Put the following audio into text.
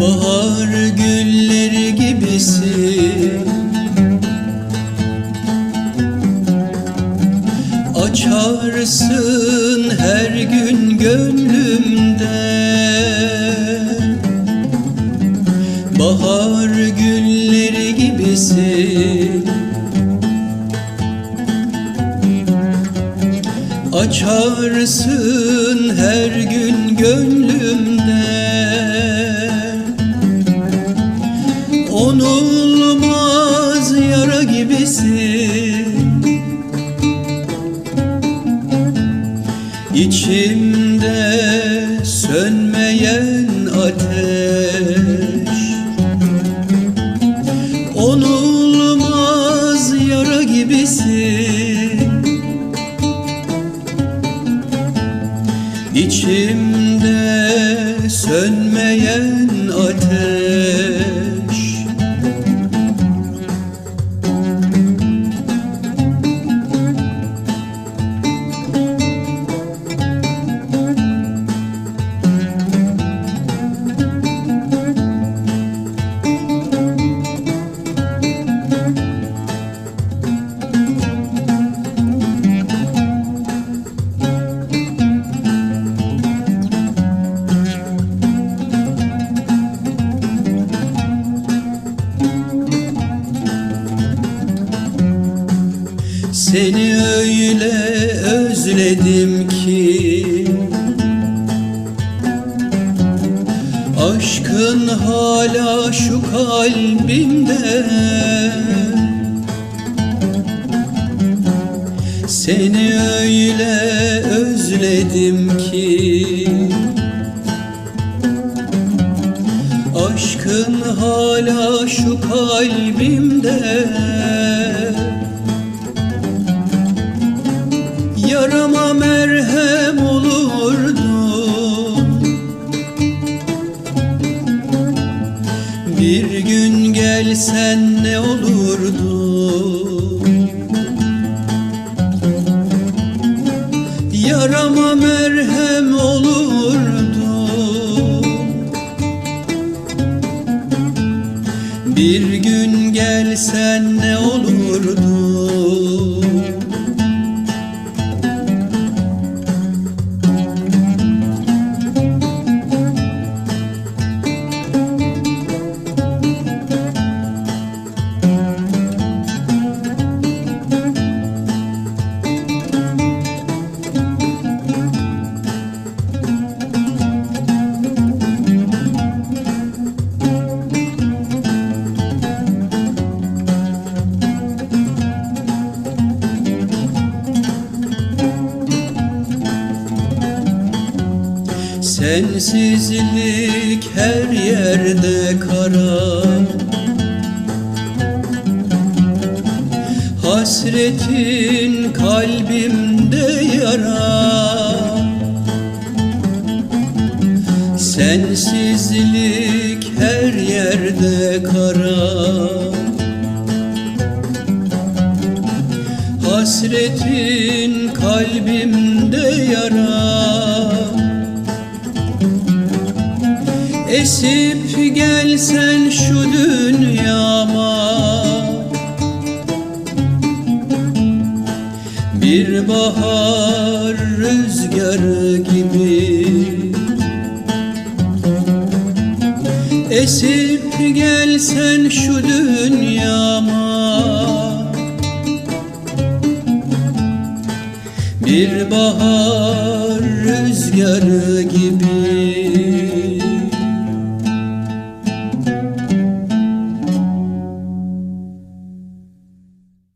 Bahar gülleri gibisin. Açarsın her gün gönlümde. Bahar gülleri gibisin. Açarsın her gün gönlümde Onulmaz yara gibisin İçimde sönmeyen ateş. Onulmaz yara gibisin İçimde Seni öyle özledim ki Aşkın hala şu kalbimde Seni öyle özledim ki Aşkın hala şu kalbimde Bir gün gelsen ne olurdu? Yarama merhem olurdu. Bir gün gelsen ne olurdu Sensizlik her yerde kara. Hasretin kalbimde yara. Sensizlik her yerde kara. Hasretin kalbimde yara Esip gelsen şu dünyama. Bir bahar rüzgarı gibi. Esip gelsen şu dünyama. Bir bahar rüzgarı gibi